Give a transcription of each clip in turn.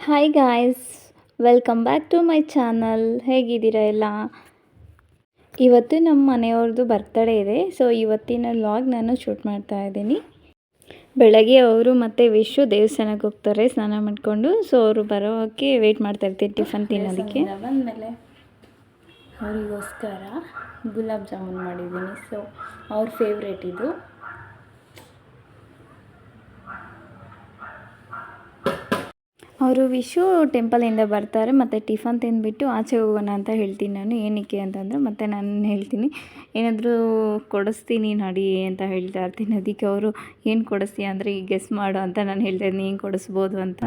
Hi guys welcome back to my channel ಹೇಗಿದ್ದೀರಾ ಎಲ್ಲ? ಇವತ್ತು ನಮ್ಮ ಮನೆಯವ್ರದ್ದು ಬರ್ತಡೇ ಇದೆ ಸೊ ಇವತ್ತಿನ ಲಾಗ್ ನಾನು ಶೂಟ್ ಮಾಡ್ತಾ ಇದ್ದೀನಿ. ಬೆಳಗ್ಗೆ ಅವರು ಮತ್ತು ವಿಶು ದೇವಸ್ಥಾನಕ್ಕೆ ಹೋಗ್ತಾರೆ ಸ್ನಾನ ಮಾಡಿಕೊಂಡು ಸೊ ಅವರು ಬರೋಕ್ಕೆ ವೆಯ್ಟ್ ಮಾಡ್ತಾ ಇರ್ತೀನಿ ಟಿಫನ್ ತಿನ್ನೋದಕ್ಕೆ. ಬಂದಮೇಲೆ ಅವರಿಗೋಸ್ಕರ ಗುಲಾಬ್ ಜಾಮೂನ್ ಮಾಡಿದ್ದೀನಿ ಸೊ ಅವ್ರ ಫೇವ್ರೇಟ್ ಇದು. ಅವರು ವಿಶು ಟೆಂಪಲಿಂದ ಬರ್ತಾರೆ ಮತ್ತು ಟಿಫನ್ ತಿಂದುಬಿಟ್ಟು ಆಚೆ ಹೋಗೋಣ ಅಂತ ಹೇಳ್ತೀನಿ ನಾನು. ಏನಕ್ಕೆ ಅಂತಂದರೆ ಮತ್ತೆ ನಾನು ಹೇಳ್ತೀನಿ ಏನಾದರೂ ಕೊಡಿಸ್ತೀನಿ ನಡಿ ಅಂತ ಹೇಳ್ತಾ ಇರ್ತೀನಿ. ಅದಕ್ಕೆ ಅವರು ಏನು ಕೊಡಿಸ್ತೀಯ? ಅಂದರೆ ಈಗ ಗೆಸ್ ಮಾಡು ಅಂತ ನಾನು ಹೇಳ್ತಾ ಇದ್ದೀನಿ. ಏನು ಕೊಡಿಸ್ಬೋದು ಅಂತ.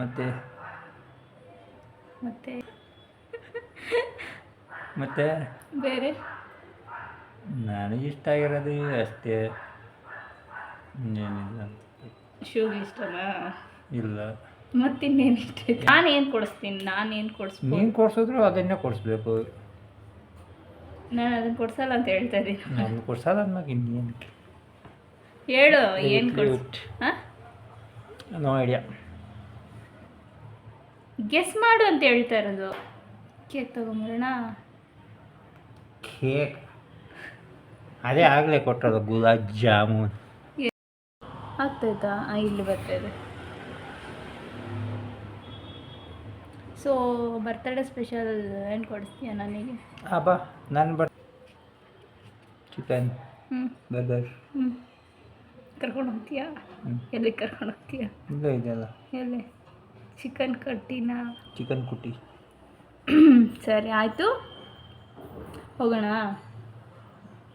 ಮತ್ತೆ? ಮತ್ತು? ಮತ್ತೆ? ಬೇರೆ? ನನಗೆ ಇಷ್ಟ ಆಗಿರೋದು ಅಷ್ಟೇ. ಇನ್ನೇನಿಲ್ಲ. ಶೂಗೆ ಇಷ್ಟನಾ? ಇಲ್ಲ. ಮತ್ತಿನ್ನೇನು ಇಷ್ಟ ನಾನು ಏನು ಕೊಡಿಸ್ತೀನಿ? ನಾನು ಏನು ಕೊಡಿಸ್ಬೋದು? ನೀನು ಕೊಡ್ಸಿದ್ರು ಅದನ್ನೇ ಕೊಡಿಸ್ಬೇಕು. ನಾನು ಅದನ್ನ ಕೊಡ್ಸಲ್ಲ ಅಂತ ಹೇಳ್ತಾ ಇದ್ದೀನಿ ನಾನು ಕೊಡ್ಸಲ್ಲ ಅನ್ನೋಕೆ ಇನ್ನೇನು ಹೇಳು ಏನು ಕೊಡ್ಸ್ ಹಾಂ? ನೋ ಐಡಿಯಾ ಗೆಸ್ ಮಾಡು ಅಂತ ಹೇಳ್ತಾ ಇರೋದು. ಕೇಕ್ ತಗೊಂಬರೋಣ. ಕೇಕ್ ಅದೇ ಆಗಲೇ ಕೊಟ್ಟರು ಗುಲಾಬ್ ಜಾಮೂನ್. ಆಗ್ತಾಯ್ತಾ? ಹಾಂ ಇಲ್ಲಿ ಬರ್ತಾ ಇದೆ. ಸೊ ಬರ್ತಡೇ ಸ್ಪೆಷಲ್ ಏನು ಕೊಡಿಸ್ತೀಯ ನನಗೆ? ಬಾ ನಾನು ಬರ್ ಚಿಕನ್. ಹ್ಞೂ ಬರ್ಗರ್ ಹ್ಞೂ ಕರ್ಕೊಂಡು ಹೋಗ್ತೀಯಾ? ಹ್ಞೂ ಎಲ್ಲಿ ಕರ್ಕೊಂಡು ಹೋಗ್ತೀಯಾ? ಇಲ್ಲೇ ಇದೆಯಲ್ಲ. ಎಲ್ಲಿ? ಚಿಕನ್ ಕಟ್ಟಿನ? ಚಿಕನ್ ಕುಟ್ಟಿ. ಸರಿ ಆಯಿತು. ಹೋಗೋಣ?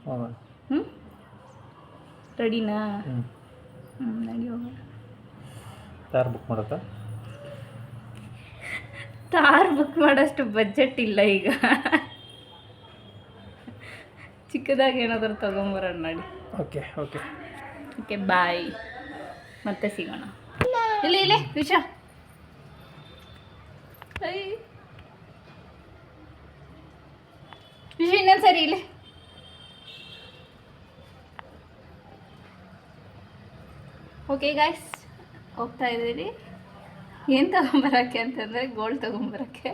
ಹೋಗೋಣ. ಹ್ಞೂ ರೆಡಿನಾ? ಕಾರ್ ಬುಕ್ ಮಾಡೋಕ್ಕ? ಕಾರ್ ಬುಕ್ ಮಾಡೋಷ್ಟು ಬಜೆಟ್ ಇಲ್ಲ ಈಗ. ಚಿಕ್ಕದಾಗಿ ಏನಾದರೂ ತಗೊಂಬರೋಣ ನೋಡಿ. Okay okay. ಓಕೆ ಬಾಯ್ ಮತ್ತೆ ಸಿಗೋಣ. ಇಲ್ಲಿ ಇಲ್ಲಿ ವಿಷ ಇನ್ನೊಂದು ಸರಿ ಇಲ್ಲಿ ಓಕೆ ಗಾಯ್ಸ್ ಹೋಗ್ತಾ ಇದ್ದೀರಿ. ಏನು ತಗೊಂಬರೋಕ್ಕೆ ಅಂತಂದರೆ ಗೋಲ್ಡ್ ತಗೊಂಬರೋಕ್ಕೆ.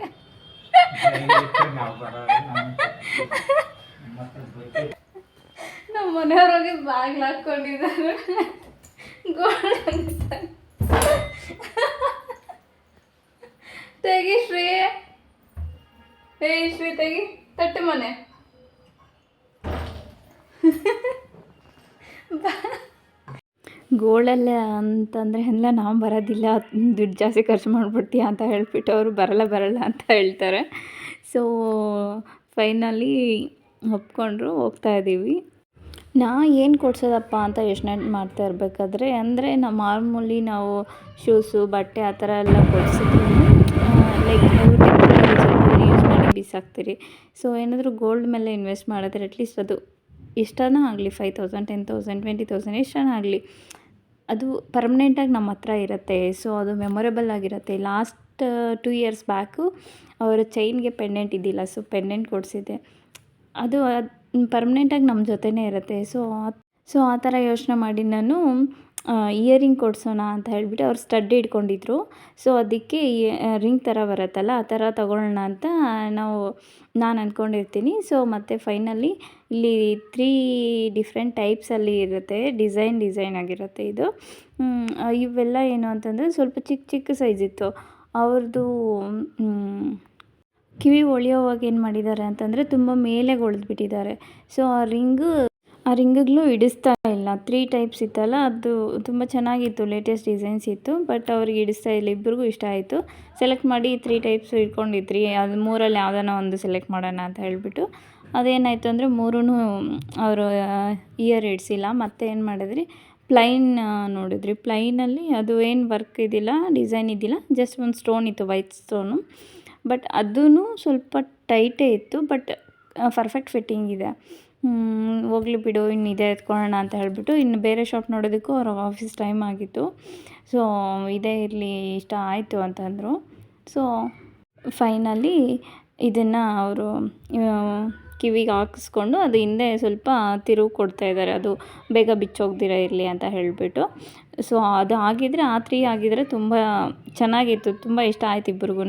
ನಮ್ಮ ಮನೆಯವ್ರಿಗೆ ಬಾಗಿಲು ಹಾಕ್ಕೊಂಡಿದ್ದಾರೆ. ಗೋಲ್ಡ್ ತೆಗಿ ಶ್ರೀ. ಏ, ಶ್ರೀ ತೆಗಿ. ತಟ್ಟು ಮನೆ. ಗೋಲ್ಡಲ್ಲ ಅಂತಂದರೆ ಎಲ್ಲ ನಾವು ಬರೋದಿಲ್ಲ. ದುಡ್ಡು ಜಾಸ್ತಿ ಖರ್ಚು ಮಾಡಿಬಿಡ್ತೀಯ ಅಂತ ಹೇಳ್ಬಿಟ್ಟು ಅವರು ಬರಲ್ಲ ಬರಲ್ಲ ಅಂತ ಹೇಳ್ತಾರೆ. ಸೊ ಫೈನಲಿ ಒಪ್ಕೊಂಡ್ರು, ಹೋಗ್ತಾ ಇದ್ದೀವಿ ನಾ ಏನು ಕೊಡ್ಸೋದಪ್ಪ ಅಂತ ಯೋಚನೆ ಮಾಡ್ತಾ ಇರಬೇಕಾದ್ರೆ, ಅಂದರೆ ನಾವು ಮಾಮೂಲಿ ನಾವು ಶೂಸು ಬಟ್ಟೆ ಆ ಥರ ಎಲ್ಲ ಕೊಡಿಸಿದ್ವಿ ಲೈಕ್ ಯೂಸ್ ಮಾಡಿ ಬಿಸಾಕ್ತೀರಿ. ಸೊ ಏನಾದರೂ ಗೋಲ್ಡ್ ಮೇಲೆ ಇನ್ವೆಸ್ಟ್ ಮಾಡಿದ್ರೆ ಅಟ್ಲೀಸ್ಟ್ ಅದು ಎಷ್ಟನ ಆಗಲಿ five thousand ten thousand twenty thousand ಎಷ್ಟನ ಆಗಲಿ. ಅದು ಪರ್ಮನೆಂಟಾಗಿ ನಮ್ಮ ಹತ್ರ ಇರುತ್ತೆ. ಸೊ ಅದು ಮೆಮೊರೇಬಲ್ ಆಗಿರುತ್ತೆ. ಲಾಸ್ಟ್ ಟೂ ಇಯರ್ಸ್ ಬ್ಯಾಕು ಅವರ ಚೈನ್ಗೆ ಪೆಂಡೆಂಟ್ ಇದ್ದಿಲ್ಲ. ಸೊ ಪೆಂಡೆಂಟ್ ಕೊಡಿಸಿದ್ದೆ. ಅದು ಪರ್ಮನೆಂಟಾಗಿ ನಮ್ಮ ಜೊತೆನೇ ಇರುತ್ತೆ. ಸೊ ಸೊ ಆ ಥರ ಯೋಚನೆ ಮಾಡಿ ನಾನು ಇಯರಿಂಗ್ ಕೊಡಿಸೋಣ ಅಂತ ಹೇಳಿಬಿಟ್ಟು ಅವ್ರು ಸ್ಟಡ್ ಇಟ್ಕೊಂಡಿದ್ರು. ಸೊ ಅದಕ್ಕೆ ರಿಂಗ್ ಥರ ಬರುತ್ತಲ್ಲ, ಆ ಥರ ತಗೊಳ್ಳೋಣ ಅಂತ ನಾವು, ನಾನು ಅಂದ್ಕೊಂಡಿರ್ತೀನಿ ಸೊ ಮತ್ತು ಫೈನಲಿ ಇಲ್ಲಿ ತ್ರೀ ಡಿಫ್ರೆಂಟ್ ಟೈಪ್ಸಲ್ಲಿ ಇರುತ್ತೆ. ಡಿಸೈನ್ ಡಿಸೈನ್ ಆಗಿರುತ್ತೆ ಇದು. ಇವೆಲ್ಲ ಏನು ಅಂತಂದರೆ ಸ್ವಲ್ಪ ಚಿಕ್ಕ ಚಿಕ್ಕ ಸೈಜ್ ಇತ್ತು. ಅವ್ರದ್ದು ಕಿವಿ ಹೊಳೆಯೋವಾಗ ಏನು ಮಾಡಿದ್ದಾರೆ ಅಂತಂದರೆ ತುಂಬ ಮೇಲೆ ಬಿಟ್ಟಿದ್ದಾರೆ. ಸೊ ಆ ರಿಂಗು ಆ ರಿಂಗ್ಗಳು ಹಿಡಿಸ್ತಾ ಇಲ್ಲ. ತ್ರೀ ಟೈಪ್ಸ್ ಇತ್ತಲ್ಲ, ಅದು ತುಂಬ ಚೆನ್ನಾಗಿತ್ತು ಲೇಟೆಸ್ಟ್ ಡಿಸೈನ್ಸ್ ಇತ್ತು ಬಟ್ ಅವ್ರಿಗೆ ಹಿಡಿಸ್ತಾ ಇಲ್ಲ. ಇಬ್ಬರಿಗೂ ಇಷ್ಟ ಆಯಿತು. ಸೆಲೆಕ್ಟ್ ಮಾಡಿ ತ್ರೀ ಟೈಪ್ಸ್ ಇಟ್ಕೊಂಡಿದ್ರಿ. ಅದು ಮೂರಲ್ಲಿ ಯಾವುದನ್ನ ಒಂದು ಸೆಲೆಕ್ಟ್ ಮಾಡೋಣ ಅಂತ ಹೇಳಿಬಿಟ್ಟು. ಅದೇನಾಯಿತು ಅಂದರೆ ಮೂರೂ ಅವರು ಇಯರ್ ಇಡಿಸಿಲ್ಲ. ಮತ್ತೆ ಏನು ಮಾಡಿದ್ರಿ? ಪ್ಲೈನ್ ನೋಡಿದ್ರಿ. ಪ್ಲೈನಲ್ಲಿ ಅದು ಏನು ವರ್ಕ್ ಇದ್ದಿಲ್ಲ ಡಿಸೈನ್ ಇದ್ದಿಲ್ಲ ಜಸ್ಟ್ ಒಂದು ಸ್ಟೋನ್ ಇತ್ತು, ವೈಟ್ ಸ್ಟೋನು. ಬಟ್ ಅದೂ ಸ್ವಲ್ಪ ಟೈಟೇ ಇತ್ತು, ಬಟ್ ಪರ್ಫೆಕ್ಟ್ ಫಿಟ್ಟಿಂಗ್ ಇದೆ. ಹೋಗ್ಲಿ ಬಿಡು, ಇನ್ನು ಇದೇ, ಎತ್ಕೊಳ್ಳೋಣ ಅಂತ ಹೇಳಿಬಿಟ್ಟು, ಇನ್ನು ಬೇರೆ ಶಾಪ್ ನೋಡೋದಕ್ಕೂ ಅವ್ರ ಆಫೀಸ್ ಟೈಮ್ ಆಗಿತ್ತು. ಸೊ, ಇದೇ ಇರಲಿ, ಇಷ್ಟ ಆಯಿತು ಅಂತಂದರು ಸೊ, ಫೈನಲಿ ಇದನ್ನು ಅವರು ಕಿವಿಗೆ ಹಾಕಿಸ್ಕೊಂಡು ಅದು ಹಿಂದೆ ಸ್ವಲ್ಪ ತಿರುವು ಕೊಡ್ತಾ ಇದ್ದಾರೆ. ಅದು ಬೇಗ ಬಿಚ್ಚೋಗ್ದಿರ ಇರಲಿ ಅಂತ ಹೇಳಿಬಿಟ್ಟು. ಸೊ ಅದು ಆಗಿದ್ದರೆ ಆ ತ್ರೀ ಆಗಿದ್ದರೆ ತುಂಬ ಚೆನ್ನಾಗಿತ್ತು. ತುಂಬ ಇಷ್ಟ ಆಯ್ತು ಇಬ್ರಿಗೂ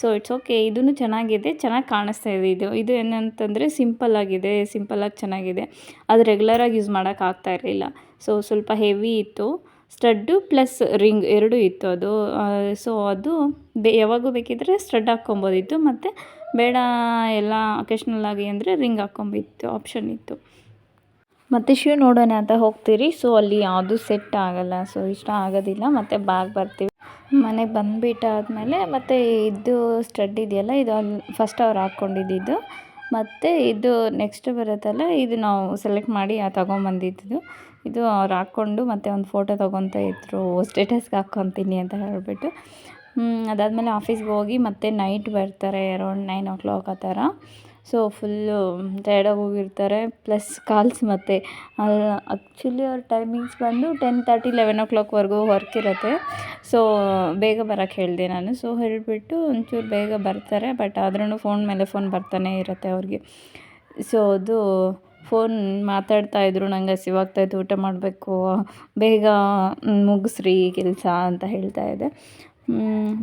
ಸೊ ಇಟ್ಸ್ ಓಕೆ ಇದೂ ಚೆನ್ನಾಗಿದೆ. ಚೆನ್ನಾಗಿ ಕಾಣಿಸ್ತಾ ಇದೆ ಇದು. ಇದು ಏನಂತಂದರೆ ಸಿಂಪಲ್ ಆಗಿದೆ. ಸಿಂಪಲ್ಲಾಗಿ ಚೆನ್ನಾಗಿದೆ. ಅದು ರೆಗ್ಯುಲರಾಗಿ ಯೂಸ್ ಮಾಡೋಕೆ ಆಗ್ತಾ ಇರಲಿಲ್ಲ. ಸೊ ಸ್ವಲ್ಪ ಹೆವಿ ಇತ್ತು. ಸ್ಟಡ್ಡು ಪ್ಲಸ್ ರಿಂಗ್ ಎರಡೂ ಇತ್ತು ಅದು. ಸೊ ಅದು ಬೆ ಯಾವಾಗೂ ಬೇಕಿದ್ದರೆ ಸ್ಟಡ್ ಹಾಕ್ಕೊಬೋದಿತ್ತು ಮತ್ತು ಬೇಡ, ಎಲ್ಲ ಅಕೇಶ್ನಲ್ ಆಗಿ ಅಂದರೆ ರಿಂಗ್ ಹಾಕ್ಕೊಂಬಿತ್ತು ಆಪ್ಷನ್ ಇತ್ತು. ಮತ್ತು ಶೂ ನೋಡೋಣ ಅಂತ ಹೋಗ್ತೀರಿ. ಸೊ ಅಲ್ಲಿ ಯಾವುದು ಸೆಟ್ ಆಗೋಲ್ಲ. ಸೊ ಇಷ್ಟ ಆಗೋದಿಲ್ಲ. ಮತ್ತು ಬ್ಯಾಗ್ ಬರ್ತೀವಿ. ಮನೆಗೆ ಬಂದುಬಿಟ್ಟಾದ್ಮೇಲೆ ಮತ್ತು ಇದು ಸ್ಟಡ್ ಇದೆಯಲ್ಲ, ಇದು ಅಲ್ಲಿ ಫಸ್ಟ್ ಅವ್ರು ಹಾಕ್ಕೊಂಡಿದ್ದು ಮತ್ತು ಇದು ನೆಕ್ಸ್ಟ್ ಬರುತ್ತಲ್ಲ, ಇದು ನಾವು ಸೆಲೆಕ್ಟ್ ಮಾಡಿ ತೊಗೊಂಬಂದಿದ್ದು. ಇದು ಅವ್ರು ಹಾಕ್ಕೊಂಡು ಮತ್ತೆ ಒಂದು ಫೋಟೋ ತೊಗೊತಾ ಇದ್ರು. ಸ್ಟೇಟಸ್ಗೆ ಹಾಕ್ಕೊತೀನಿ ಅಂತ ಹೇಳಿಬಿಟ್ಟು. ಅದಾದಮೇಲೆ ಆಫೀಸ್ಗೆ ಹೋಗಿ ಮತ್ತೆ ನೈಟ್ ಬರ್ತಾರೆ ಅರೌಂಡ್ ನೈನ್ ಓ ಕ್ಲಾಕ್ ಆ ಥರ. ಸೊ ಫುಲ್ಲು ಟಯರ್ಡಾಗಿ ಹೋಗಿರ್ತಾರೆ. ಪ್ಲಸ್ ಕಾಲ್ಸ್ ಮತ್ತು. ಆ್ಯಕ್ಚುಲಿ ಅವ್ರ ಟೈಮಿಂಗ್ಸ್ ಬಂದು ಟೆನ್ ತರ್ಟಿ ಲೆವೆನ್ ಓ ಕ್ಲಾಕ್ವರೆಗೂ ವರ್ಕ್ ಇರುತ್ತೆ ಸೊ ಬೇಗ ಬರೋಕ್ಕೆ ಹೇಳಿದೆ ನಾನು. ಸೊ ಹೇಳಿಬಿಟ್ಟು ಒಂಚೂರು ಬೇಗ ಬರ್ತಾರೆ. ಬಟ್ ಆದ್ರೂ ಫೋನ್ ಮೇಲೆ ಫೋನ್ ಬರ್ತಾನೆ ಇರುತ್ತೆ ಅವ್ರಿಗೆ. ಸೊ ಅದು ಫೋನ್ ಮಾತಾಡ್ತಾ ಇದ್ರು. ನಂಗೆ ಹಸಿವಾಗ್ತಾಯಿತ್ತು ಊಟ ಮಾಡಬೇಕು. ಬೇಗ ಮುಗಿಸ್ರಿ ಕೆಲಸ ಅಂತ ಹೇಳ್ತಾ ಇದ್ದೆ.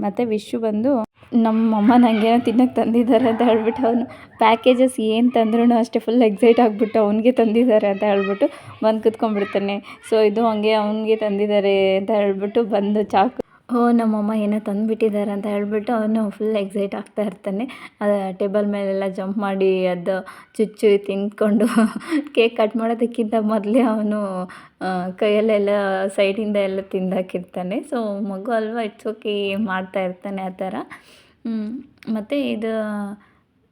ಮತ್ತು ವಿಶು ಬಂದು ನಮ್ಮಮ್ಮ ನನಗೇನೋ ತಿನ್ನೋಕೆ ತಂದಿದ್ದಾರೆ ಅಂತ ಹೇಳ್ಬಿಟ್ಟು ಅವನು ಪ್ಯಾಕೇಜಸ್ ಏನು ತಂದ್ರೂ ಅಷ್ಟೇ ಫುಲ್ ಎಕ್ಸೈಟ್ ಆಗಿಬಿಟ್ಟು ಅವನಿಗೆ ತಂದಿದ್ದಾರೆ ಅಂತ ಹೇಳ್ಬಿಟ್ಟು ಬಂದು ಕುತ್ಕೊಂಡ್ಬಿಡ್ತಾನೆ. ಸೊ ಇದು ಹಂಗೆ ಅವನಿಗೆ ತಂದಿದ್ದಾರೆ ಅಂತ ಹೇಳ್ಬಿಟ್ಟು ಬಂದು ಚಾಕು ಓ, ನಮ್ಮಮ್ಮ ಏನೋ ತಂದುಬಿಟ್ಟಿದ್ದಾರೆ ಅಂತ ಹೇಳ್ಬಿಟ್ಟು ಅವನು ಫುಲ್ ಎಕ್ಸೈಟ್ ಆಗ್ತಾ ಇರ್ತಾನೆ. ಟೇಬಲ್ ಮೇಲೆಲ್ಲ ಜಂಪ್ ಮಾಡಿ ಅದು ಚುಚ್ಚು ತಿಂದ್ಕೊಂಡು ಕೇಕ್ ಕಟ್ ಮಾಡೋದಕ್ಕಿಂತ ಮೊದಲೇ ಅವನು ಕೈಯಲ್ಲೆಲ್ಲ ಸೈಡಿಂದ ಎಲ್ಲ ತಿಂದಾಕಿರ್ತಾನೆ. ಸೊ ಮಗು ಅಲ್ವಾ ಇಟ್ಸ್ ಓಕೆ ಮಾಡ್ತಾ ಇರ್ತಾನೆ ಆ ಥರ. ಮತ್ತು ಇದು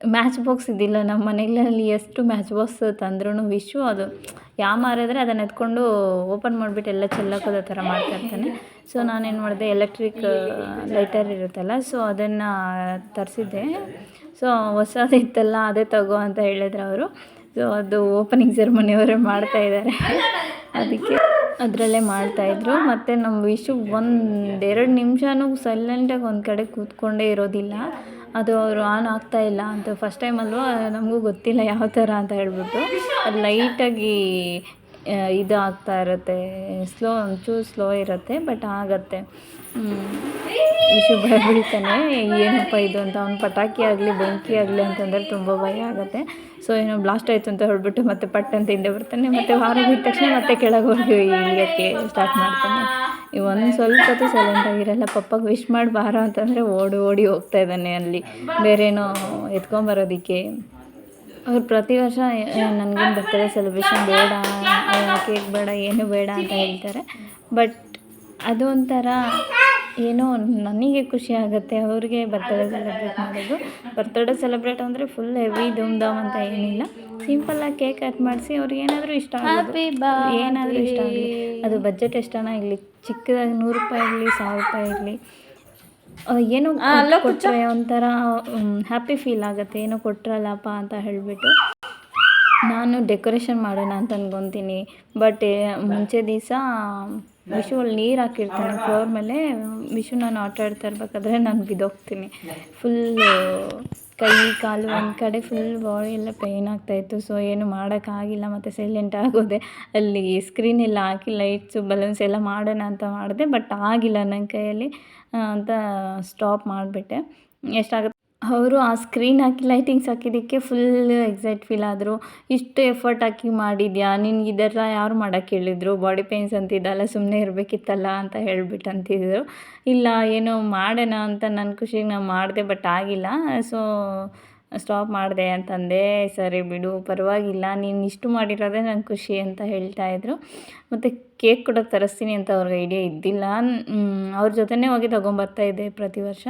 ಮ್ಯಾಚ್ ಬಾಕ್ಸ್ ಇದ್ದಿಲ್ಲ. ನಮ್ಮ ಮನೆಗಳಲ್ಲಿ ಎಷ್ಟು ಮ್ಯಾಚ್ ಬಾಕ್ಸ್ ತಂದ್ರೂ ವಿಶು ಅದು ಯಾವ ಮಾರಿದ್ರೆ ಅದನ್ನು ಎತ್ಕೊಂಡು ಓಪನ್ ಮಾಡಿಬಿಟ್ಟು ಎಲ್ಲ ಚೆಲ್ಲಾಕೋದು ಆ ಥರ ಮಾಡ್ತಾ ಇರ್ತಾನೆ. ಸೊ ನಾನೇನು ಮಾಡಿದೆ ಎಲೆಕ್ಟ್ರಿಕ್ ಲೈಟರ್ ಇರುತ್ತಲ್ಲ ಸೊ ಅದನ್ನು ತರಿಸಿದ್ದೆ. ಸೊ ಹೊಸದಿತ್ತಲ್ಲ ಅದೇ ತಗೋ ಅಂತ ಹೇಳಿದ್ರು ಅವರು. ಸೊ ಅದು ಓಪನಿಂಗ್ ಸೆರೆಮನಿಯವರೇ ಮಾಡ್ತಾ ಇದ್ದಾರೆ ಅದಕ್ಕೆ ಅದರಲ್ಲೇ ಮಾಡ್ತಾಯಿದ್ರು ಮತ್ತು ನಮ್ಮ ವಿಶು ಒಂದು ಎರಡು ನಿಮಿಷನೂ ಸೈಲೆಂಟಾಗಿ ಒಂದು ಕಡೆ ಕೂತ್ಕೊಂಡೇ ಇರೋದಿಲ್ಲ. ಅದು ಅವರು ಆನ್ ಆಗ್ತಾ ಇಲ್ಲ ಅಂತ ಫಸ್ಟ್ ಟೈಮ್ ಅಲ್ವಾ? ನಮಗೂ ಗೊತ್ತಿಲ್ಲ ಯಾವ ಥರ ಅಂತ ಹೇಳ್ಬಿಟ್ಟು. ಅದು ಲೈಟಾಗಿ ಇದು ಆಗ್ತಾ ಇರುತ್ತೆ. ಸ್ಲೋ ಒಂಚೂರು ಸ್ಲೋ ಇರುತ್ತೆ ಬಟ್ ಆಗುತ್ತೆ. ಶುಭ ಭಯ ಬೀಳ್ತಾನೆ ಏನಪ್ಪ ಇದು ಅಂತ. ಅವ್ನು ಪಟಾಕಿ ಆಗಲಿ, ಬೆಂಕಿ ಆಗಲಿ ಅಂತಂದರೆ ತುಂಬ ಭಯ ಆಗುತ್ತೆ. ಸೊ ಏನೋ ಬ್ಲಾಸ್ಟ್ ಆಯಿತು ಅಂತ ಹೇಳ್ಬಿಟ್ಟು ಮತ್ತೆ ಪಟ್ ಅಂತ ಹಿಂದೆ ಬರ್ತಾನೆ. ಮತ್ತು ವಾರ ಬಿದ್ದ ತಕ್ಷಣ ಮತ್ತೆ ಕೆಳಗೆ ಹೋಗಿ ಇಳಿಯೋಕ್ಕೆ ಸ್ಟಾರ್ಟ್ ಮಾಡ್ತಾನೆ. ಒಂದು ಸ್ವಲ್ಪ ಹೊತ್ತು ಸೈಲೆಂಟಾಗಿರಲ್ಲ ಪಪ್ಪಗೆ ವಿಶ್ ಮಾಡಿ ಬಾರೋ ಅಂತಂದರೆ ಓಡಿ ಓಡಿ ಹೋಗ್ತಾ ಇದ್ದಾನೆ ಅಲ್ಲಿ. ಬೇರೇನೋ ಎತ್ಕೊಂಬರೋದಕ್ಕೆ. ಅವ್ರು ಪ್ರತಿ ವರ್ಷ ನನಗೇನು ಬರ್ತಾರೆ ಸೆಲೆಬ್ರೇಷನ್ ಬೇಡ ಕೇಕ್ ಬೇಡ, ಏನು ಬೇಡ ಅಂತ ಹೇಳ್ತಾರೆ. ಬಟ್ ಅದು ಒಂಥರ ಏನೋ ನನಗೆ ಖುಷಿ ಆಗುತ್ತೆ ಅವ್ರಿಗೆ ಬರ್ತಡೇ ಸೆಲೆಬ್ರೇಟ್ ಮಾಡೋದು. ಬರ್ತಡೇ ಸೆಲೆಬ್ರೇಟ್ ಅಂದರೆ ಫುಲ್ ಹೆವಿ ಧೂಮ್ ಧಾಮ್ ಅಂತ ಏನಿಲ್ಲ. ಸಿಂಪಲ್ಲಾಗಿ ಕೇಕ್ ಕಟ್ ಮಾಡಿಸಿ ಅವ್ರಿಗೆ ಏನಾದರೂ ಇಷ್ಟ ಏನಾದರೂ ಇಷ್ಟ ಆಗಲಿ. ಅದು ಬಜೆಟ್ ಎಷ್ಟಾನ ಇರಲಿ ಚಿಕ್ಕದಾಗಿ ನೂರು ರೂಪಾಯಿ ಇರಲಿ ಸಾವಿರ ರೂಪಾಯಿ ಇರಲಿ ಏನೋ ಕೊಟ್ಟರೆ ಒಂಥರ ಹ್ಯಾಪಿ ಫೀಲ್ ಆಗುತ್ತೆ. ಏನೋ ಕೊಟ್ಟರಲ್ಲಪ್ಪ ಅಂತ ಹೇಳಿಬಿಟ್ಟು. ನಾನು ಡೆಕೋರೇಷನ್ ಮಾಡೋಣ ಅಂತ ಅನ್ಕೊತೀನಿ. ಬಟ್ ಮುಂಚೆ ದಿವಸ ವಿಶು ಅಲ್ಲಿ ನೀರು ಹಾಕಿರ್ತಾನೆ ಫ್ಲೋರ್ ಮೇಲೆ ಮಿಶು ನಾನು ಆಟ ಆಡ್ತಾ ಇರ್ಬೇಕಾದ್ರೆ ನಾನು ಬಿದ್ದೋಗ್ತೀನಿ. ಫುಲ್ಲು ಕೈ ಕಾಲು ಒಂದು ಕಡೆ ಫುಲ್ ಬಾಡಿ ಎಲ್ಲ ಪೇಯ್ನ್ ಆಗ್ತಾಯಿತ್ತು ಸೊ ಏನು ಮಾಡೋಕ್ಕಾಗಿಲ್ಲ ಮತ್ತು ಸೈಲೆಂಟ್ ಆಗೋದೆ. ಅಲ್ಲಿ ಸ್ಕ್ರೀನ್ ಎಲ್ಲ ಹಾಕಿ ಲೈಟ್ಸು ಬಲೂನ್ಸ್ ಎಲ್ಲ ಮಾಡೋಣ ಅಂತ ಮಾಡಿದೆ ಬಟ್ ಆಗಿಲ್ಲ ನನ್ನ ಕೈಯಲ್ಲಿ ಅಂತ ಸ್ಟಾಪ್ ಮಾಡಿಬಿಟ್ಟೆ. ಎಷ್ಟಾಗುತ್ತೆ? ಅವರು ಆ ಸ್ಕ್ರೀನ್ ಹಾಕಿ, ಲೈಟಿಂಗ್ಸ್ ಹಾಕಿದ್ದಕ್ಕೆ ಫುಲ್ ಎಕ್ಸೈಟ್ ಫೀಲ್ ಆದರು. ಇಷ್ಟು ಎಫರ್ಟ್ ಹಾಕಿ ಮಾಡಿದ್ಯಾ? ನಿನ್ಗೆ ಇದೆಲ್ಲ ಯಾರು ಮಾಡೋಕ್ಕೆ ಹೇಳಿದರು? ಬಾಡಿ ಪೇಯ್ನ್ಸ್ ಅಂತಿದ್ದಲ್ಲ ಸುಮ್ಮನೆ ಇರಬೇಕಿತ್ತಲ್ಲ ಅಂತ ಹೇಳ್ಬಿಟ್ಟು ಅಂತಿದ್ರು ಇಲ್ಲ, ಏನೋ ಮಾಡೋಣ ಅಂತ ನನ್ನ ಖುಷಿಗೆ ನಾನು ಮಾಡಿದೆ ಬಟ್ ಆಗಿಲ್ಲ. ಸೊ ಸ್ಟಾಪ್ ಮಾಡಿದೆ ಅಂತಂದೆ, ಸರಿ ಬಿಡು, ಪರವಾಗಿಲ್ಲ. ನೀನು ಇಷ್ಟು ಮಾಡಿರೋದೇ ನನ್ನ ಖುಷಿ ಅಂತ ಹೇಳ್ತಾಯಿದ್ರು ಮತ್ತು ಕೇಕ್ ಕೂಡ ತರಿಸ್ತೀನಿ ಅಂತ ಅವ್ರಿಗೆ ಐಡಿಯಾ ಇದ್ದಿಲ್ಲ. ಅವ್ರ ಜೊತೆನೇ ಹೋಗಿ ತೊಗೊಂಬರ್ತಾಯಿದ್ದೆ ಪ್ರತಿ ವರ್ಷ.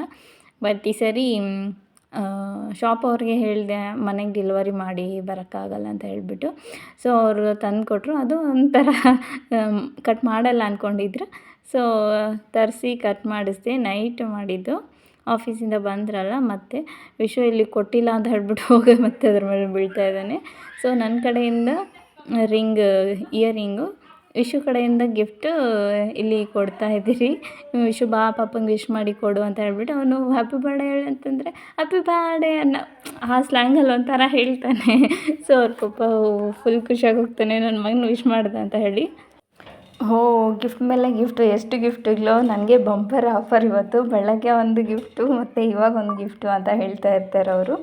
ಬಟ್ ಈ ಸರಿ ಶಾಪ್ ಅವ್ರಿಗೆ ಹೇಳಿದೆ, ಮನೆಗೆ ಡೆಲಿವರಿ ಮಾಡಿ ಬರೋಕ್ಕಾಗಲ್ಲ ಅಂತ ಹೇಳಿಬಿಟ್ಟು. ಸೊ ಅವರು ತಂದು ಕೊಟ್ಟರು ಅದು ಒಂಥರ ಕಟ್ ಮಾಡಲ್ಲ ಅಂದ್ಕೊಂಡಿದ್ರು ಸೊ ತರಿಸಿ ಕಟ್ ಮಾಡಿಸ್ದೆ ನೈಟ್ ಮಾಡಿದ್ದು. ಆಫೀಸಿಂದ ಬಂದ್ರಲ್ಲ, ಮತ್ತು ವಿಶ್ವ ಇಲ್ಲಿ ಕೊಟ್ಟಿಲ್ಲ ಅಂತ ಹೇಳ್ಬಿಟ್ಟು ಹೋಗಿ ಮತ್ತೆ ಅದ್ರ ಮೇಲೆ ಬೀಳ್ತಾ ಇದ್ದಾನೆ. ಸೊ ನನ್ನ ಕಡೆಯಿಂದ ರಿಂಗ್ ಇಯರಿಂಗು ವಿಶು ಕಡೆಯಿಂದ ಗಿಫ್ಟು ಇಲ್ಲಿ ಕೊಡ್ತಾ ಇದ್ದೀರಿ. ವಿಶು ಬಾ, ಪಾಪಂಗೆ ವಿಶ್ ಮಾಡಿ ಕೊಡು ಅಂತ ಹೇಳ್ಬಿಟ್ಟು ಅವನು ಹ್ಯಾಪಿ ಬರ್ಡೇ ಹೇಳಿ ಅಂತಂದರೆ ಹ್ಯಾಪಿ ಬರ್ಡೇ ಅನ್ನೋ ಆ ಸ್ಲ್ಯಾಂಗಲ್ಲಿ ಒಂಥರ ಹೇಳ್ತಾನೆ. ಸೊ ಅವ್ರ ಪಾಪ ಫುಲ್ ಖುಷಿಯಾಗಿ ಹೋಗ್ತಾನೆ ನನ್ನ ಮಗನ ವಿಶ್ ಮಾಡ್ದೆ ಅಂತ ಹೇಳಿ. ಹೋ ಗಿಫ್ಟ್ ಮೇಲೆ ಗಿಫ್ಟು ಎಷ್ಟು ಗಿಫ್ಟ್ಗಳು ನನಗೆ ಬಂಪರ್ ಆಫರ್ ಇವತ್ತು. ಬೆಳಗ್ಗೆ ಒಂದು ಗಿಫ್ಟು ಮತ್ತು ಇವಾಗ ಒಂದು ಗಿಫ್ಟು ಅಂತ ಹೇಳ್ತಾ ಇರ್ತಾರೆ ಅವರು.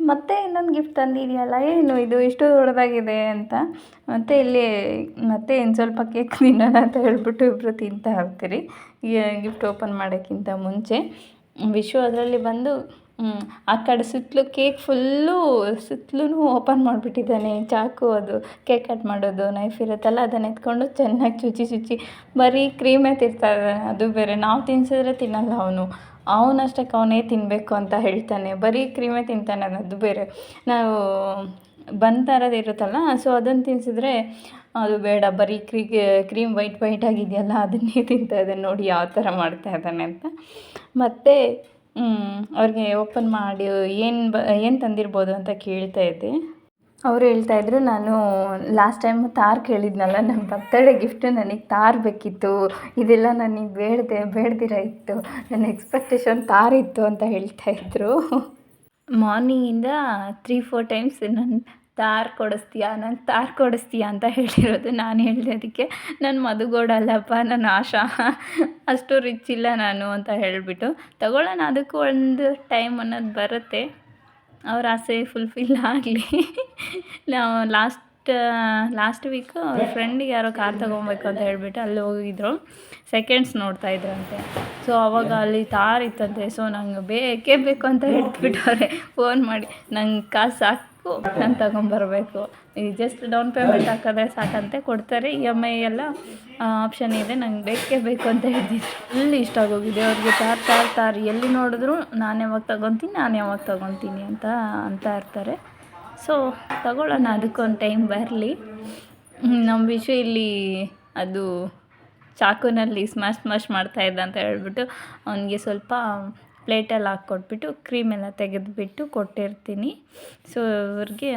ಮತ್ತೆ ಇನ್ನೊಂದು ಗಿಫ್ಟ್ ತಂದಿದೆಯಲ್ಲ, ಏನು ಇದು ಇಷ್ಟು ದೊಡ್ಡದಾಗಿದೆ ಅಂತ? ಮತ್ತೆ ಇಲ್ಲಿ, ಮತ್ತೆ ಇನ್ನು ಸ್ವಲ್ಪ ಕೇಕ್ ತಿನ್ನೋಣ ಅಂತ ಹೇಳ್ಬಿಟ್ಟು ಇಬ್ಬರು ತಿಂತಾ ಹೋಗ್ತೀರಿ. ಗಿಫ್ಟ್ ಓಪನ್ ಮಾಡೋಕ್ಕಿಂತ ಮುಂಚೆ. ವಿಶು ಅದರಲ್ಲಿ ಬಂದು ಆ ಕಡೆ ಸುತ್ತಲೂ ಕೇಕ್ ಫುಲ್ಲು ಸುತ್ತಲೂ ಓಪನ್ ಮಾಡಿಬಿಟ್ಟಿದ್ದಾನೆ. ಚಾಕು ಅದು ಕೇಕ್ ಕಟ್ ಮಾಡೋದು ನೈಫ್ ಇರುತ್ತಲ್ಲ, ಅದನ್ನು ಎತ್ಕೊಂಡು ಚೆನ್ನಾಗಿ ಚುಚ್ಚಿ ಚುಚ್ಚಿ ಬರೀ ಕ್ರೀಮೇ ತಿರ್ತಾ ಇದ್ದಾನೆ. ಅದು ಬೇರೆ, ನಾವು ತಿನ್ಸಿದ್ರೆ ತಿನ್ನಲ್ಲ ಅವನು. ಅವನಷ್ಟಕ್ಕೆ ಅವನೇ ತಿನ್ನಬೇಕು ಅಂತ ಹೇಳ್ತಾನೆ. ಬರೀ ಕ್ರೀಮೇ ತಿಂತಾನೆ ಅದು ಬೇರೆ. ನಾವು ಬನ್ ಇರುತ್ತಲ್ಲ ಸೊ ಅದನ್ನು ತಿನ್ಸಿದ್ರೆ ಅದು ಬೇಡ. ಬರೀ ಕ್ರೀ ಕ್ರೀಮ್ ವೈಟ್ ವೈಟ್ ಆಗಿದೆಯಲ್ಲ, ಅದನ್ನೇ ತಿಂತಾ ಇದ್ದಾನೆ. ನೋಡಿ ಯಾವ ಥರ ಮಾಡ್ತಾ ಇದ್ದಾನೆ ಅಂತ. ಮತ್ತು ಅವ್ರಿಗೆ ಓಪನ್ ಮಾಡಿ, ಏನು ಬ, ಏನು ತಂದಿರ್ಬೋದು ಅಂತ ಕೇಳ್ತಾ ಇದ್ದೆ. ಅವ್ರು ಹೇಳ್ತಾ ಇದ್ರು, ನಾನು ಲಾಸ್ಟ್ ಟೈಮ್ ತಾರ್ ಕೇಳಿದ್ನಲ್ಲ ನನ್ನ ಬರ್ತಡೇ ಗಿಫ್ಟು ನನಗೆ ತಾರ್ ಬೇಕಿತ್ತು, ಇದೆಲ್ಲ ನನಗೆ ಬೇಡದೆ, ಬೇಡ್ದಿರ ಇತ್ತು, ನನ್ನ ಎಕ್ಸ್ಪೆಕ್ಟೇಷನ್ ತಾರ್ ಇತ್ತು ಅಂತ ಹೇಳ್ತಾ ಇದ್ರು. ಮಾರ್ನಿಂಗಿಂದ ತ್ರೀ ಫೋರ್ ಟೈಮ್ಸ್ ನನ್ನ ತಾರ್ ಕೊಡಿಸ್ತೀಯಾ ನಂಗೆ ತಾರ್ ಕೊಡಿಸ್ತೀಯಾ ಅಂತ ಹೇಳಿರೋದು ನಾನು ಹೇಳಿದೆ ಅದಕ್ಕೆ ನಾನು ಮದುಗೋಡಲ್ಲಪ್ಪ ನನ್ನ ಆಶಾ, ಅಷ್ಟು ರಿಚ್ ಇಲ್ಲ ನಾನು ಅಂತ ಹೇಳಿಬಿಟ್ಟು ತಗೊಳ್ಳೋಣ ಅದಕ್ಕೂ ಒಂದು ಟೈಮ್ ಅನ್ನೋದು ಬರುತ್ತೆ. ಅವ್ರ ಆಸೆ ಫುಲ್ಫಿಲ್ ಆಗಲಿ. ನಾವು ಲಾಸ್ಟ್ ಲಾಸ್ಟ್ ವೀಕು ಅವ್ರ ಫ್ರೆಂಡಿಗೆ ಯಾರೋ ಕಾರ್ ತೊಗೊಬೇಕು ಅಂತ ಹೇಳಿಬಿಟ್ಟು ಅಲ್ಲಿ ಹೋಗಿದ್ರು. ಸೆಕೆಂಡ್ಸ್ ನೋಡ್ತಾ ಇದ್ರಂತೆ ಸೊ ಅವಾಗ ಅಲ್ಲಿ ತಾರ್ ಇತ್ತಂತೆ. ಸೊ ನಂಗೆ ಬೇಕೇ ಬೇಕು ಅಂತ ಹಿಡ್ದ್ಬಿಟ್ಟವ್ರೆ ಫೋನ್ ಮಾಡಿ. ನಂಗೆ ಕಾಸು ಸಾಕು ನಾನು ತಗೊಂಬರ್ಬೇಕು. ಈ ಜಸ್ಟ್ ಡೌನ್ ಪೇಮೆಂಟ್ ಹಾಕಿದ್ರೆ ಸಾಕಂತೆ, ಕೊಡ್ತಾರೆ. ಇ ಎಂ ಐ ಎಲ್ಲ ಆಪ್ಷನ್ ಇದೆ, ನಂಗೆ ಬೇಕೇ ಬೇಕು ಅಂತ ಹೇಳಿದ್ರು. ಫುಲ್ ಇಷ್ಟ ಆಗೋಗಿದೆ? ಅವ್ರಿಗೆ ತಾರ್ ತಾರ್ ತಾರ್, ಎಲ್ಲಿ ನೋಡಿದ್ರು ನಾನು ಯಾವಾಗ ತಗೊತೀನಿ, ನಾನು ಯಾವಾಗ ತಗೊತೀನಿ ಅಂತ ಅಂತ ಇರ್ತಾರೆ. ಸೊ ತಗೊಳ್ಳೋಣ, ಅದಕ್ಕೊಂದು ಟೈಮ್ ಬರಲಿ. ನಮ್ಮ ವಿಷು ಇಲ್ಲಿ ಅದು ಚಾಕುನಲ್ಲಿ ಸ್ಮ್ಯಾಶ್ ಸ್ಮ್ಯಾಶ್ ಮಾಡ್ತಾಯಿದ್ದ ಅಂತ ಹೇಳ್ಬಿಟ್ಟು, ಅವನಿಗೆ ಸ್ವಲ್ಪ ಪ್ಲೇಟಲ್ಲಿ ಹಾಕ್ಕೊಟ್ಬಿಟ್ಟು ಕ್ರೀಮ್ ಎಲ್ಲ ತೆಗೆದುಬಿಟ್ಟು ಕೊಟ್ಟಿರ್ತೀನಿ. ಸೊ ಇವ್ರಿಗೆ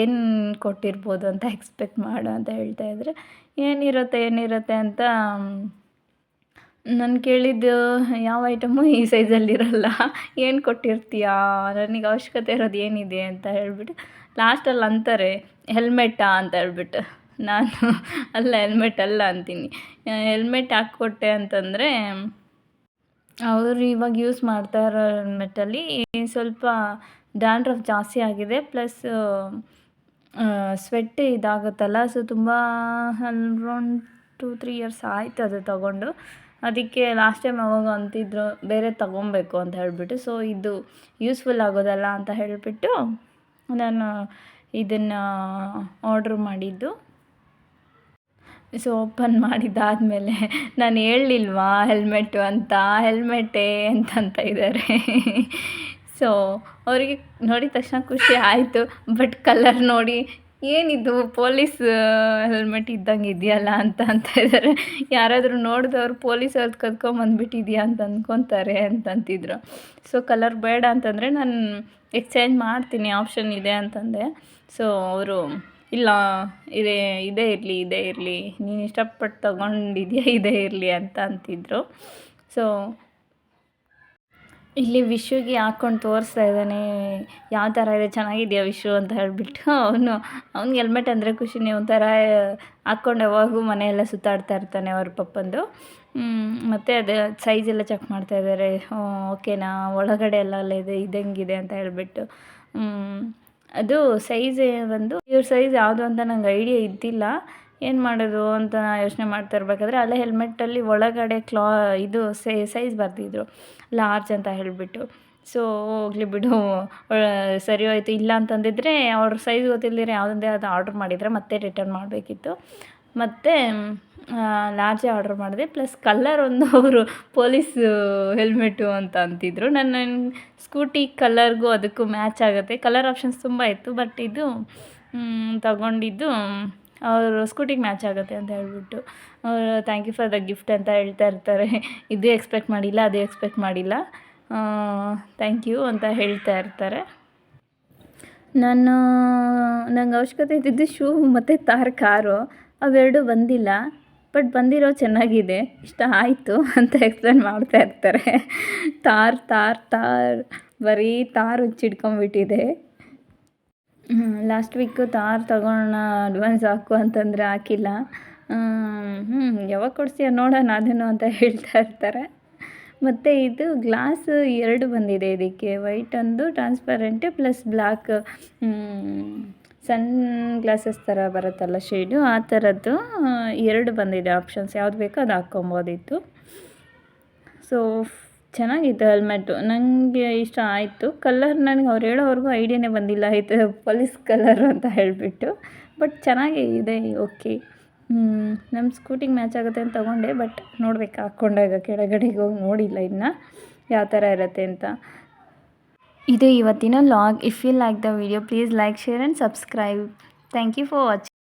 ಏನು ಕೊಟ್ಟಿರ್ಬೋದು ಅಂತ ಎಕ್ಸ್ಪೆಕ್ಟ್ ಮಾಡು ಅಂತ ಹೇಳ್ತಾ ಇದ್ದರೆ ಏನಿರುತ್ತೆ ಏನಿರುತ್ತೆ ಅಂತ ನಾನು ಕೇಳಿದ್ದು ಯಾವ ಐಟಮು ಈ ಸೈಜಲ್ಲಿರಲ್ಲ ಏನು ಕೊಟ್ಟಿರ್ತೀಯಾ? ನನಗೆ ಅವಶ್ಯಕತೆ ಇರೋದು ಏನಿದೆ ಅಂತ ಹೇಳ್ಬಿಟ್ಟು ಲಾಸ್ಟಲ್ಲಿ ಅಂತಾರೆ ಹೆಲ್ಮೆಟ್ಟಾ ಅಂತ ಹೇಳ್ಬಿಟ್ಟು. ನಾನು ಅಲ್ಲ ಹೆಲ್ಮೆಟ್ ಅಲ್ಲ ಅಂತೀನಿ. ಹೆಲ್ಮೆಟ್ ಹಾಕ್ಕೊಟ್ಟೆ ಅಂತಂದರೆ ಅವರು ಇವಾಗ ಯೂಸ್ ಮಾಡ್ತಾ ಇರೋ ಹೆಲ್ಮೆಟ್ಟಲ್ಲಿ ಸ್ವಲ್ಪ ಡ್ಯಾಂಡ್ರಫ್ ಜಾಸ್ತಿ ಆಗಿದೆ ಪ್ಲಸ್ ಸ್ವೆಟ್ ಇದಾಗುತ್ತಲ್ಲ ಸೊ ತುಂಬ ಅಲ್ರೌಂಡ್ ಟೂ ತ್ರೀ ಇಯರ್ಸ್ ಆಯಿತು ಅದು ತಗೊಂಡು. ಅದಕ್ಕೆ ಲಾಸ್ಟ್ ಟೈಮ್ ಅವಾಗ ಅಂತಿದ್ರು, ಬೇರೆ ತಗೊಬೇಕು ಅಂತ ಹೇಳಿಬಿಟ್ಟು ಸೊ ಇದು ಯೂಸ್ಫುಲ್ ಆಗೋದಲ್ಲ ಅಂತ ಹೇಳಿಬಿಟ್ಟು ನಾನು ಇದನ್ನು ಆರ್ಡ್ರ್ ಮಾಡಿದ್ದು. ಸೊ ಓಪನ್ ಮಾಡಿದ್ದಾದಮೇಲೆ ನಾನು ಹೇಳಲಿಲ್ವಾ ಹೆಲ್ಮೆಟ್ಟು ಅಂತ ಹೆಲ್ಮೆಟ್ಟೇ ಅಂತಂತ ಇದ್ದಾರೆ ಸೊ ಅವರಿಗೆ ನೋಡಿದ ತಕ್ಷಣ ಖುಷಿ ಆಯಿತು. ಬಟ್ ಕಲರ್ ನೋಡಿ ಏನಿದು ಪೊಲೀಸ್ ಹೆಲ್ಮೆಟ್ ಇದ್ದಂಗೆ ಇದೆಯಲ್ಲ ಅಂತ ಅಂತ ಇದ್ದಾರೆ ಯಾರಾದರೂ ನೋಡಿದವ್ರು ಪೊಲೀಸ್ ಅವ್ರದ್ದು ಕದ್ಕೊಂಬಂದ್ಬಿಟ್ಟಿದ್ಯಾ ಅಂತ ಅಂದ್ಕೊತಾರೆ ಅಂತಂತಿದ್ರು. ಸೊ ಕಲರ್ ಬೇಡ ಅಂತಂದರೆ ನಾನು ಎಕ್ಸ್ಚೇಂಜ್ ಮಾಡ್ತೀನಿ ಆಪ್ಷನ್ ಇದೆ ಅಂತಂದೆ. ಸೊ ಅವರು ಇಲ್ಲ, ಇದೇ ಇದೇ ಇರಲಿ ಇದೇ ಇರಲಿ. ನೀನು ಇಷ್ಟಪಟ್ಟು ತಗೊಂಡಿದ್ಯಾ, ಇದೇ ಇರಲಿ ಅಂತ ಅಂತಿದ್ರು. ಸೊ ಇಲ್ಲಿ ವಿಶುಗೆ ಹಾಕ್ಕೊಂಡು ತೋರಿಸ್ತಾ ಇದ್ದಾನೆ, ಯಾವ ಥರ ಇದೆ, ಚೆನ್ನಾಗಿದೆಯಾ ವಿಶು? ಅಂತ ಹೇಳಿಬಿಟ್ಟು ಅವನು, ಅವ್ನಿಗೆ ಹೆಲ್ಮೆಟ್ ಅಂದರೆ ಖುಷಿನೇ ಒಂಥರ ಹಾಕ್ಕೊಂಡು ಯಾವಾಗೂ ಮನೆಯೆಲ್ಲ ಸುತ್ತಾಡ್ತಾ ಇರ್ತಾನೆ ಅವ್ರ ಪಪ್ಪಂದು. ಮತ್ತು ಅದು ಸೈಜ್ ಎಲ್ಲ ಚೆಕ್ ಮಾಡ್ತಾ ಇದ್ದಾರೆ. ಓಕೆನಾ ಒಳಗಡೆ ಎಲ್ಲ ಅಲ್ಲ ಇದೆ ಇದಂಗಿದೆ ಅಂತ ಹೇಳಿಬಿಟ್ಟು. ಅದು ಸೈಜ್ ಬಂದು, ಇವ್ರ ಸೈಜ್ ಯಾವುದು ಅಂತ ನಂಗೆ ಐಡಿಯಾ ಇದ್ದಿಲ್ಲ. ಏನು ಮಾಡೋದು ಅಂತ ಯೋಚನೆ ಮಾಡ್ತಾ ಇರಬೇಕಾದ್ರೆ, ಅಲ್ಲೇ ಹೆಲ್ಮೆಟ್ಟಲ್ಲಿ ಒಳಗಡೆ ಕ್ಲಾ ಇದು ಸೈಜ್ ಬರ್ತಿದ್ರು ಲಾರ್ಜ್ ಅಂತ ಹೇಳಿಬಿಟ್ಟು. ಸೊ ಹೋಗ್ಲಿ ಬಿಡು. ಸರಿ ಹೋಯ್ತು. ಇಲ್ಲ ಅಂತಂದಿದ್ರೆ, ಅವ್ರ ಸೈಜ್ ಗೊತ್ತಿಲ್ಲದಿರ ಯಾವುದೊಂದೇ ಅದು ಆರ್ಡ್ರ್ ಮಾಡಿದರೆ ಮತ್ತೆ ರಿಟರ್ನ್ ಮಾಡಬೇಕಿತ್ತು. ಮತ್ತು ಲಾರ್ಜೇ ಆರ್ಡ್ರ್ ಮಾಡಿದೆ. ಪ್ಲಸ್ ಕಲ್ಲರ್ ಒಂದು ಅವರು ಪೊಲೀಸ್ ಹೆಲ್ಮೆಟ್ಟು ಅಂತ ಅಂತಿದ್ರು. ನನ್ನ ಸ್ಕೂಟಿ ಕಲರ್ಗೂ ಅದಕ್ಕೂ ಮ್ಯಾಚ್ ಆಗುತ್ತೆ. ಕಲರ್ ಆಪ್ಷನ್ಸ್ ತುಂಬ ಇತ್ತು, ಬಟ್ ಇದು ತಗೊಂಡಿದ್ದು, ಅವರು ಸ್ಕೂಟಿಗೆ ಮ್ಯಾಚ್ ಆಗುತ್ತೆ ಅಂತ ಹೇಳ್ಬಿಟ್ಟು. ಅವರು thank you for the gift ಅಂತ ಹೇಳ್ತಾ ಇರ್ತಾರೆ. ಇದು ಎಕ್ಸ್ಪೆಕ್ಟ್ ಮಾಡಿಲ್ಲ, ಅದು ಎಕ್ಸ್ಪೆಕ್ಟ್ ಮಾಡಿಲ್ಲ. ಥ್ಯಾಂಕ್ ಯು ಅಂತ ಹೇಳ್ತಾ ಇರ್ತಾರೆ. ನಾನು, ನಂಗೆ ಅವಶ್ಯಕತೆ ಇದ್ದಿದ್ದು ಶೂ ಮತ್ತು ತಾರ್, ಕಾರು. ಅವೆರಡೂ ಬಂದಿಲ್ಲ. ಬಟ್ ಬಂದಿರೋ ಚೆನ್ನಾಗಿದೆ. ಇಷ್ಟ ಆಯಿತು ಅಂತ ಎಕ್ಸ್ಪ್ಲೇನ್ ಮಾಡ್ತಾ ಇರ್ತಾರೆ. ತಾರ್ ತಾರ್ ತಾರ್, ಬರೀ ತಾರ್ ಹುಚ್ಚಿಡ್ಕೊಂಬಿಟ್ಟಿದೆ ಲಾಸ್ಟ್ ವೀಕು ತಾರ್ ತಗೊಳ್ಳೋಣ ಅಡ್ವಾನ್ಸ್ ಹಾಕು ಅಂತಂದರೆ ಹಾಕಿಲ್ಲ. ಹ್ಞೂ ಯಾವಾಗ ಕೊಡಿಸ್ತೀಯ ನೋಡೋಣ ಅದನ್ನು ಅಂತ ಹೇಳ್ತಾ ಇರ್ತಾರೆ. ಮತ್ತು ಇದು ಗ್ಲಾಸ್ ಎರಡು ಬಂದಿದೆ ಇದಕ್ಕೆ. ವೈಟ್ ಒಂದು transparent plus black sunglasses ಥರ ಬರುತ್ತಲ್ಲ ಶೇಡು ಆ ಥರದ್ದು ಎರಡು ಬಂದಿದೆ ಆಪ್ಷನ್ಸ್ ಯಾವ್ದು ಬೇಕೋ ಅದು ಹಾಕ್ಕೊಬೋದಿತ್ತು. ಸೊ ಚೆನ್ನಾಗಿತ್ತು ಹೆಲ್ಮೆಟ್ಟು ನನಗೆ ಇಷ್ಟ ಆಯಿತು. ಕಲರ್ ನನಗೆ ಅವ್ರು ಹೇಳೋವರೆಗೂ ಐಡಿಯಾನೇ ಬಂದಿಲ್ಲ. ಆಯಿತು ಪೊಲೀಸ್ ಕಲರ್ ಅಂತ ಹೇಳಿಬಿಟ್ಟು. ಬಟ್ ಚೆನ್ನಾಗೇ ಇದೆ ಓಕೆ ನಮ್ಮ ಸ್ಕೂಟಿಗೆ ಮ್ಯಾಚ್ ಆಗುತ್ತೆ ಅಂತ ತೊಗೊಂಡೆ ಬಟ್ ನೋಡ್ಬೇಕು ಹಾಕ್ಕೊಂಡಾಗ ಕೆಳಗಡೆಗೆ ಹೋಗಿ ನೋಡಿಲ್ಲ ಇನ್ನು. ಯಾವ ಥರ ಇರುತ್ತೆ ಅಂತ. ಇದು ಇವತ್ತಿನ log. If you like the video please like share and subscribe thank you for watching